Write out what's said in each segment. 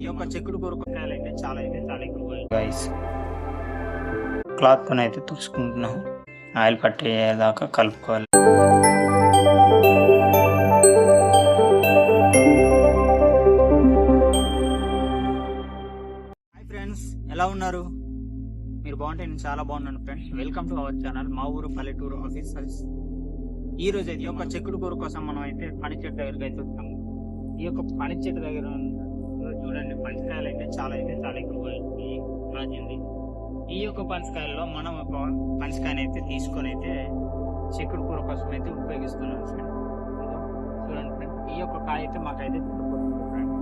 ఈ యొక్క చెక్కుడు కూరకాయలు అయితే చాలా అయితే చాలా ఎక్కువ గైస్ క్లాత్ అయితే తుడుచుకుంటున్నాం. ఆయిల్ పట్టేదాకా కలుపుకోవాలి. హాయ్ ఫ్రెండ్స్ ఎలా ఉన్నారు? మీరు బాగుంటే నేను చాలా బాగున్నాను friends welcome to our channel మా ఊరు పల్లెటూరు ఆఫీసర్స్ ఈ రోజు అయితే ఈ యొక్క చెక్కుడు కూర కోసం మనం అయితే పని చెట్టు దగ్గరికి అయితే వచ్చాము. ఈ యొక్క పని చెట్టు దగ్గర చూడండి పంచకాయలు అయితే చాలా అయితే చాలా ఎక్కువ రాజింది ఈ యొక్క పంచకాయల్లో మనం ఒక పంచకాయని అయితే తీసుకొని అయితే చిక్కుడు కూర కోసం అయితే ఉపయోగిస్తున్నాం ఫ్రెండ్. చూడండి ఫ్రెండ్ ఈ యొక్క కాయ అయితే మాకైతే సరిపోతుంది ఫ్రెండ్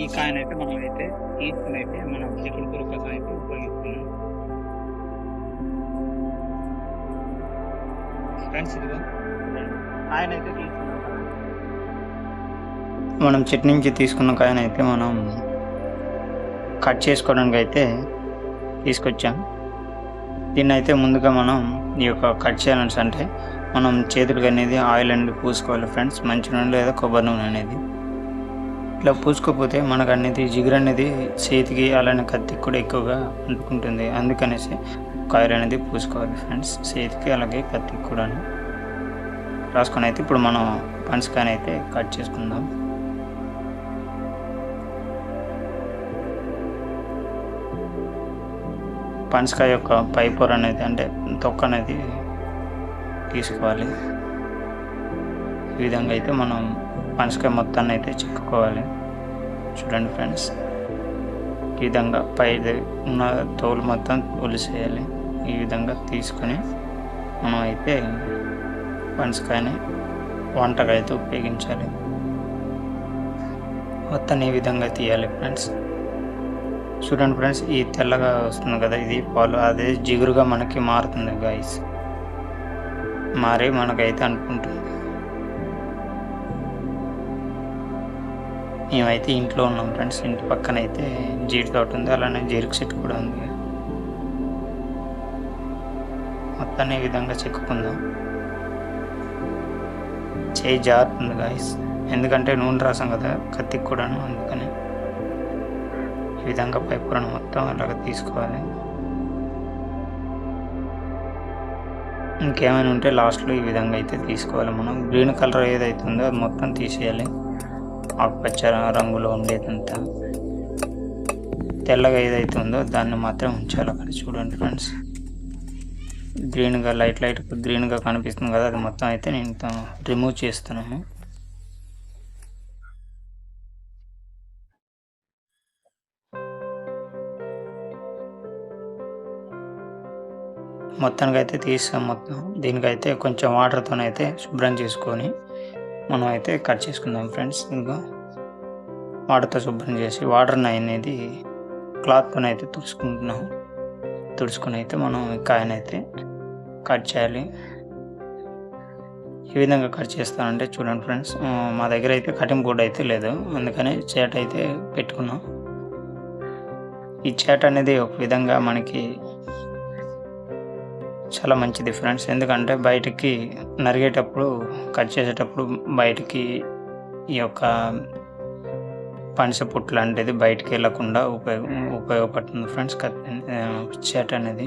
ఈ కాయనైతే మనం అయితే తీసుకుని అయితే మనం చిక్కుడు కూర కోసం అయితే ఉపయోగిస్తున్నాం. ఫ్రెండ్స్ ఇదిగో కాయనైతే అయితే తీసుకున్నాం. మనం చెట్టు నుంచి తీసుకున్న కాయనైతే మనం కట్ చేసుకోవడానికి అయితే తీసుకొచ్చాం. దీన్ని అయితే ముందుగా మనం ఈ యొక్క కట్ చేయాలని అంటే మనం చేతులకు అనేది ఆయిల్ అనేది పూసుకోవాలి ఫ్రెండ్స్ మంచి నూనె లేదా కొబ్బరి నూనె అనేది. ఇట్లా పూసుకోకపోతే మనకు అనేది జిగురు అనేది చేతికి అలానే కత్తికి కూడా ఎక్కువగా అంటుకుంటుంది. అందుకనేసి కాయలు అనేది పూసుకోవాలి ఫ్రెండ్స్ చేతికి అలాగే కత్తికి కూడా రాసుకొని అయితే ఇప్పుడు మనం పనసకాయని అయితే కట్ చేసుకుందాం. పనసకాయ యొక్క పై పొర అనేది అంటే తొక్క అనేది తీసుకోవాలి. ఈ విధంగా అయితే మనం పనసకాయ మొత్తాన్ని అయితే చిక్కుకోవాలి. చూడండి ఫ్రెండ్స్. ఈ విధంగా పై ఉన్న తోలు మొత్తం ఒలిసేయాలి. ఈ విధంగా తీసుకొని మనం అయితే పనసకాయని వంటకైతే అయితే ఉపయోగించాలి. మొత్తాన్ని ఈ విధంగా తీయాలి ఫ్రెండ్స్. చూడండి ఫ్రెండ్స్ ఈ తెల్లగా వస్తుంది కదా ఇది పాలు. అదే జిగురుగా మనకి మారుతుంది గాయస్ మారి మనకైతే అనుకుంటుంది. మేమైతే ఇంట్లో ఉన్నాం ఫ్రెండ్స్. ఇంటి పక్కన అయితే జీడి తోట ఉంది అలానే జీరుకు చెట్టు కూడా ఉంది. మొత్తాన్ని ఈ విధంగా చెక్కుకుందాం. చేయి జారుతుంది గాయస్ ఎందుకంటే నూనె రాసాం కదా కత్తికి కూడాను అందుకని. ఈ విధంగా పైపులను మొత్తం అలాగ తీసుకోవాలి. ఇంకేమైనా ఉంటే లాస్ట్లో ఈ విధంగా అయితే తీసుకోవాలి మనం. గ్రీన్ కలర్ ఏదైతే ఉందో అది మొత్తం తీసేయాలి. ఆకుపచ్చ రంగులో ఉండేదంతా. తెల్లగా ఏదైతే ఉందో దాన్ని మాత్రం ఉంచాలి అక్కడ చూడండి ఫ్రెండ్స్. గ్రీన్గా లైట్ లైట్ గ్రీన్గా కనిపిస్తుంది కదా అది మొత్తం అయితే నేను రిమూవ్ చేస్తున్నాను. మొత్తానికి అయితే తీసాం మొత్తం. దీనికైతే కొంచెం వాటర్తోనైతే శుభ్రం చేసుకొని మనం అయితే కట్ చేసుకుందాం ఫ్రెండ్స్ ఇంకా వాటర్తో శుభ్రం చేసి వాటర్ని అనేది క్లాత్తో అయితే తుడుచుకుంటున్నాం. తుడుచుకొని అయితే మనం ఈ కాయనైతే కట్ చేయాలి. ఈ విధంగా కట్ చేస్తానంటే చూడండి ఫ్రెండ్స్ మా దగ్గర అయితే కటింగ్ బోర్డ్ అయితే లేదు. అందుకని చేట అయితే పెట్టుకున్నాం. ఈ చేట అనేది ఒక విధంగా మనకి చాలా మంచిది ఫ్రెండ్స్ ఎందుకంటే బయటికి నరిగేటప్పుడు కట్ చేసేటప్పుడు బయటికి ఈ యొక్క పనస పుట్టు లాంటిది బయటికి వెళ్ళకుండా ఉపయోగ ఉపయోగపడుతుంది ఫ్రెండ్స్ కట్ చేట అనేది.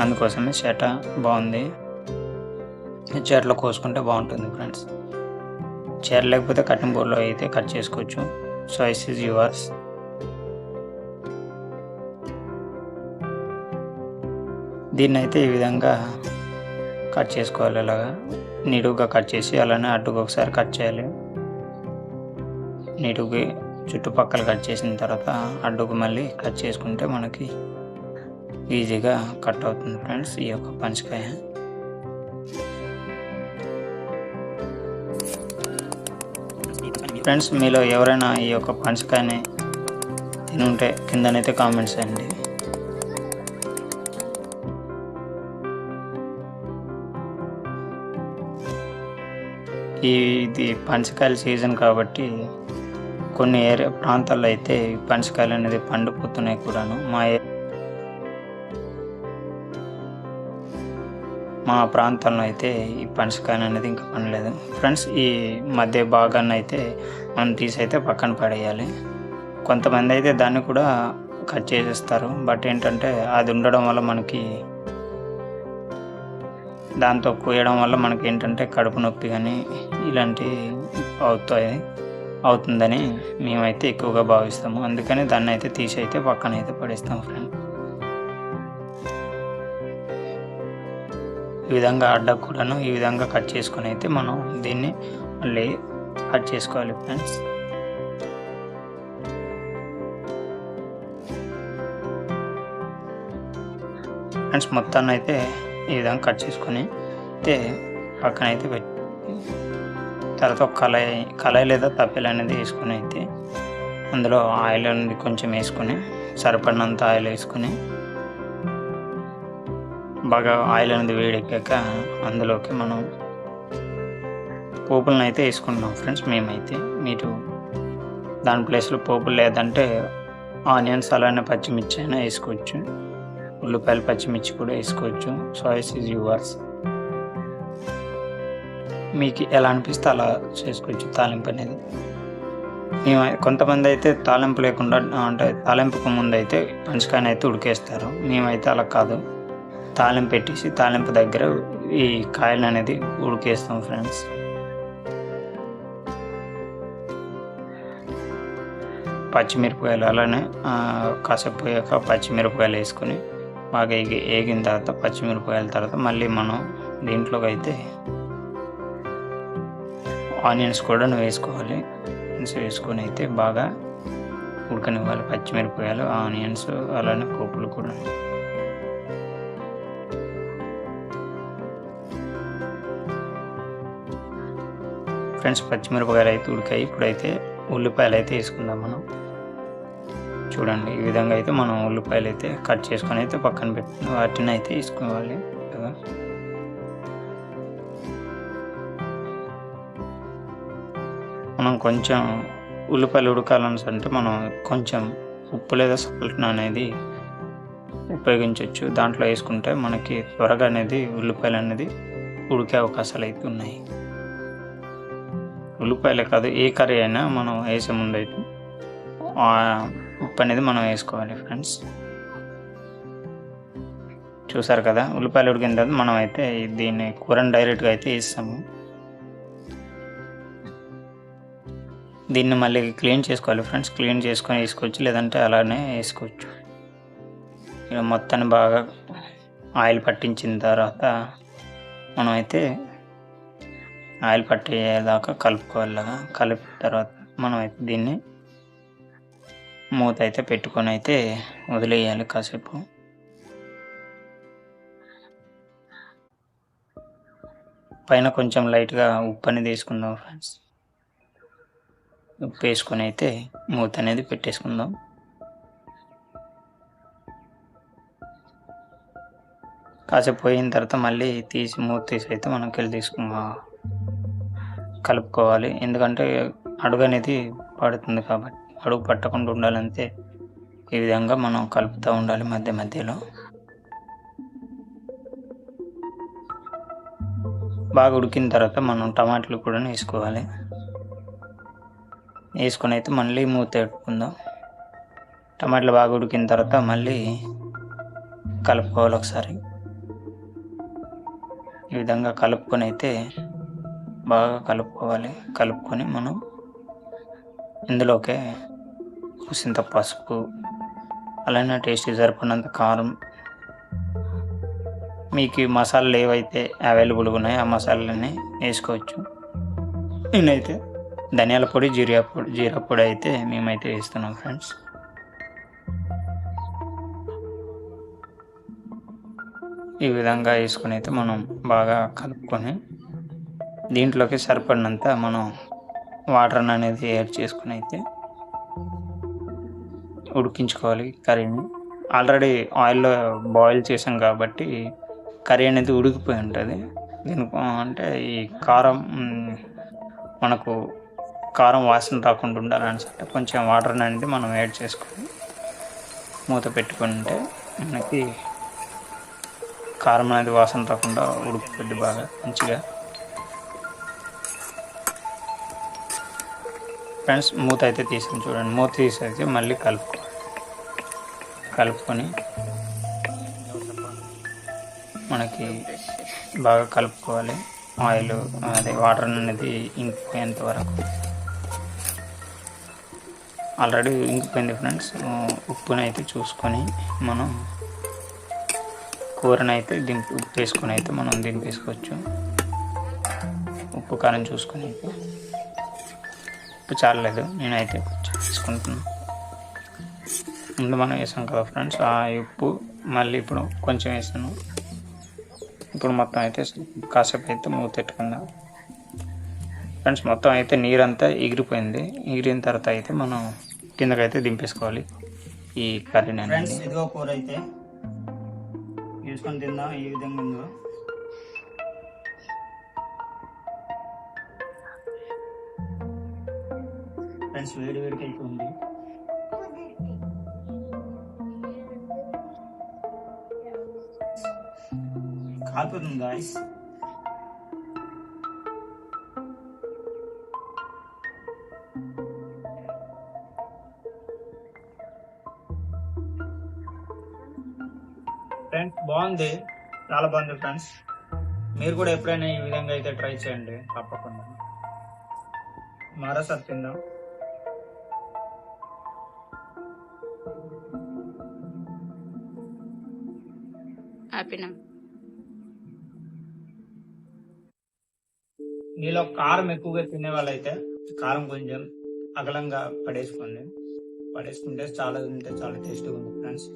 అందుకోసమే చేట బాగుంది. చేటలో కోసుకుంటే బాగుంటుంది ఫ్రెండ్స్ చేట లేకపోతే కటింగ్ బోర్డ్లో అయితే కట్ చేసుకోవచ్చు. సో ఇస్ యువర్స్ దీన్ని అయితే ఈ విధంగా కట్ చేసుకోవాలి అలాగా. నిలువుగా కట్ చేసి అలానే అడ్డుకు ఒకసారి కట్ చేయాలి. నిలువుకి చుట్టుపక్కల కట్ చేసిన తర్వాత అడ్డుకు మళ్ళీ కట్ చేసుకుంటే మనకి ఈజీగా కట్ అవుతుంది ఫ్రెండ్స్ ఈ యొక్క పంచకాయ. ఫ్రెండ్స్ మీలో ఎవరైనా ఈ యొక్క పంచకాయని తినుంటే కిందనైతే కామెంట్స్ అండి ఇది పంచకాయల సీజన్ కాబట్టి కొన్ని ఏరియా ప్రాంతాల్లో అయితే ఈ పంచకాయలు అనేది పండిపోతున్నాయి కూడాను. మా మా ప్రాంతంలో అయితే ఈ పనసకాయలు అనేది ఇంకా పండలేదు. ఫ్రెండ్స్ ఈ మధ్య భాగాన్ని అయితే మనం తీసి అయితే పక్కన పడేయాలి. కొంతమంది అయితే దాన్ని కూడా కట్ చేసేస్తారు. బట్ ఏంటంటే అది ఉండడం వల్ల మనకి దాంతో కోయడం వల్ల మనకి ఏంటంటే కడుపు నొప్పి కానీ ఇలాంటి అవుతాయి అవుతుందని మేమైతే ఎక్కువగా భావిస్తాము. అందుకని దాన్ని అయితే తీసి అయితే పక్కన అయితే పడేస్తాం ఫ్రెండ్. ఈ విధంగా అడ్డకు కూడాను ఈ విధంగా కట్ చేసుకొని అయితే మనం దీన్ని మళ్ళీ కట్ చేసుకోవాలి ఫ్రెండ్స్. ఫ్రెండ్స్ మొత్తాన్ని అయితే ఈ విధంగా కట్ చేసుకొని అయితే పక్కన అయితే పెట్టి తర్వాత ఒక కళాయి కళాయి లేదా తప్పెలు అనేది వేసుకొని అయితే అందులో ఆయిల్ అనేది కొంచెం వేసుకొని సరిపడినంత ఆయిల్ వేసుకొని బాగా ఆయిల్ అనేది వేడెక్కాక అందులోకి మనం పోపులను అయితే వేసుకుంటున్నాం ఫ్రెండ్స్ మేమైతే. మీరు దాని ప్లేస్లో పోపులు లేదంటే ఆనియన్స్ అలానే పచ్చిమిర్చి అయినా వేసుకోవచ్చు. ఉల్లిపాయలు పచ్చిమిర్చి కూడా వేసుకోవచ్చు. Choice is yours. మీకు ఎలా అనిపిస్తే అలా చేసుకోవచ్చు తాలింపు అనేది. మేము కొంతమంది అయితే తాలింపు లేకుండా అంటే తాలింపుకు ముందు అయితే పంచకాయని అయితే ఉడికేస్తారు. మేమైతే అలా కాదు. తాలింపు పెట్టేసి తాలింపు దగ్గర ఈ కాయలు అనేది ఉడికేస్తాం ఫ్రెండ్స్. పచ్చిమిరపకాయలు అలానే కాసేపు పోయాక పచ్చిమిరపకాయలు వేసుకొని బాగా ఎగి వేగిన తర్వాత పచ్చిమిరపకాయల తర్వాత మళ్ళీ మనం దీంట్లోకి అయితే ఆనియన్స్ కూడా వేసుకోవాలి. ఆనియన్స్ వేసుకొని అయితే బాగా ఉడకనివ్వాలి. పచ్చిమిరపకాయలు ఆనియన్స్ అలానే పోపులు కూడా. ఫ్రెండ్స్ పచ్చిమిరపకాయలు అయితే ఉడికాయి. ఇప్పుడైతే ఉల్లిపాయలు అయితే వేసుకుందాం మనం. చూడండి ఈ విధంగా అయితే మనం ఉల్లిపాయలు అయితే కట్ చేసుకొని అయితే పక్కన పెట్టి వాటిని అయితే వేసుకోవాలి. కదా? మనం కొంచెం ఉల్లిపాయలు ఉడకాలని అంటే మనం కొంచెం ఉప్పు లేదా సాల్ట్ అనేది ఉపయోగించవచ్చు దాంట్లో వేసుకుంటే మనకి త్వరగా అనేది ఉల్లిపాయలు అనేది ఉడికే అవకాశాలు అయితే ఉన్నాయి. ఉల్లిపాయలే కాదు ఏ కర్రీ అయినా మనం వేసే ముందు అయితే ఉప్పు అనేది మనం వేసుకోవాలి ఫ్రెండ్స్. చూసారు కదా ఉల్లిపాయలు ఉడికిన తర్వాత మనం అయితే దీన్ని కూరని డైరెక్ట్గా అయితే వేస్తాము. దీన్ని మళ్ళీ క్లీన్ చేసుకోవాలి ఫ్రెండ్స్. క్లీన్ చేసుకొని వేసుకోవచ్చు లేదంటే అలానే వేసుకోవచ్చు. ఇక మొత్తాన్ని బాగా ఆయిల్ పట్టించిన తర్వాత మనం అయితే ఆయిల్ పట్టేదాకా కలుపుకోవాలి కలిపిన తర్వాత మనం అయితే దీన్ని మూత అయితే పెట్టుకొని అయితే వదిలేయాలి కాసేపు. పైన కొంచెం లైట్గా ఉప్పు అనేది వేసుకుందాం ఫ్రెండ్స్. ఉప్పు వేసుకొని అయితే మూత అనేది పెట్టేసుకుందాం. కాసేపు పోయిన తర్వాత మళ్ళీ తీసి మూత తీసి అయితే మనం కెళ్ళి తీసుకున్నాం కలుపుకోవాలి. ఎందుకంటే అడుగు అనేది పడుతుంది కాబట్టి. అడుగు పట్టకుండా ఉండాలంటే ఈ విధంగా మనం కలుపుతూ ఉండాలి మధ్య మధ్యలో. బాగా ఉడికిన తర్వాత మనం టమాటాలు కూడా వేసుకోవాలి. వేసుకొని అయితే మళ్ళీ మూత పెట్టుకుందాం. టమాటాలు బాగా ఉడికిన తర్వాత మళ్ళీ కలుపుకోవాలి ఒకసారి. ఈ విధంగా కలుపుకొని అయితే బాగా కలుపుకోవాలి. కలుపుకొని మనం ఇందులోకే కుసింత పసుపు అలానే టేస్ట్ సరిపడినంత కారం. మీకు మసాలాలు ఏవైతే అవైలబుల్గా ఉన్నాయో ఆ మసాలాలని వేసుకోవచ్చు. నేనైతే ధనియాల పొడి జీరా పొడి జీరా పొడి అయితే మేమైతే వేస్తున్నాం ఫ్రెండ్స్. ఈ విధంగా వేసుకొని అయితే మనం బాగా కలుపుకొని దీంట్లోకి సరిపడినంత మనం వాటర్ అనేది యాడ్ చేసుకుని అయితే ఉడికించుకోవాలి కర్రీని. ఆల్రెడీ ఆయిల్లో బాయిల్ చేసాం కాబట్టి కర్రీ అనేది ఉడికిపోయి ఉంటుంది. దీని అంటే ఈ కారం మనకు కారం వాసన రాకుండా ఉండాలని అంటే కొంచెం వాటర్ అనేది మనం యాడ్ చేసుకొని మూత పెట్టుకుంటే మనకి కారం అనేది వాసన రాకుండా ఉడికిపోద్ది బాగా మంచిగా. ఫ్రెండ్స్ మూత అయితే తీసాను చూడండి. మూత తీసేసి మళ్ళీ కలుపు కలుపుకొని మనకి బాగా కలుపుకోవాలి. ఆయిల్ అదే వాటర్ అనేది ఇంకిపోయేంత వరకు. ఆల్రెడీ ఇంకిపోయింది ఫ్రెండ్స్. ఉప్పుని అయితే చూసుకొని మనం కూరని అయితే దింపి ఉప్పు వేసుకొని అయితే మనం దింపేసుకోవచ్చు. ఉప్పు కారం చూసుకొని అయితే. ఉప్పు చాలలేదు. నేనైతే కొంచెం వేసుకుంటున్నాను ముందు మనం వేసాం కదా ఫ్రెండ్స్. ఆ ఉప్పు మళ్ళీ ఇప్పుడు కొంచెం వేసాను. ఇప్పుడు మొత్తం అయితే కాసేపు అయితే మూతెట్టుకుందాం ఫ్రెండ్స్ మొత్తం అయితే నీరంతా ఎగిరిపోయింది. ఎగిరిన తర్వాత అయితే మనం కిందకైతే దింపేసుకోవాలి ఈ కర్రీని ఫ్రెండ్స్ ఇదిగో కూర అయితే. వేసుకొని తిందాం. ఈ విధంగా ఉందో. ఫ్రెండ్స్ వేడి వేడికి అయితే ఉంది. కాలుతుంది గాయస్ ఫ్రెండ్స్ బాగుంది. చాలా బాగుంది ఫ్రెండ్స్ మీరు కూడా ఎప్పుడైనా ఈ విధంగా అయితే ట్రై చేయండి. తప్పకుండా. మరోసారి తిందాం. మీలో కారం ఎక్కువగా తినే వాళ్ళైతే కారం కొంచెం అగలంగా పడేసుకోండి. పడేసుకుంటే చాలా తింటే చాలా టేస్టీగా ఉంది ఫ్రెండ్స్.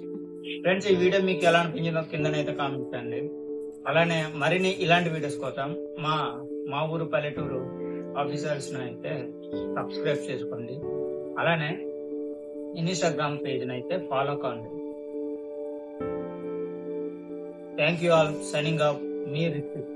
ఫ్రెండ్స్ ఈ వీడియో మీకు ఎలా అనిపించిందో కిందనైతే కామెంట్ చేయండి. అలానే మరిన్ని ఇలాంటి వీడియోస్ కోసం మా మా ఊరు పల్లెటూరు ఆఫీసర్స్ను అయితే సబ్స్క్రైబ్ చేసుకోండి. అలానే ఇన్స్టాగ్రామ్ పేజ్ని అయితే ఫాలో కాండి thank you all. Signing off me Ritwik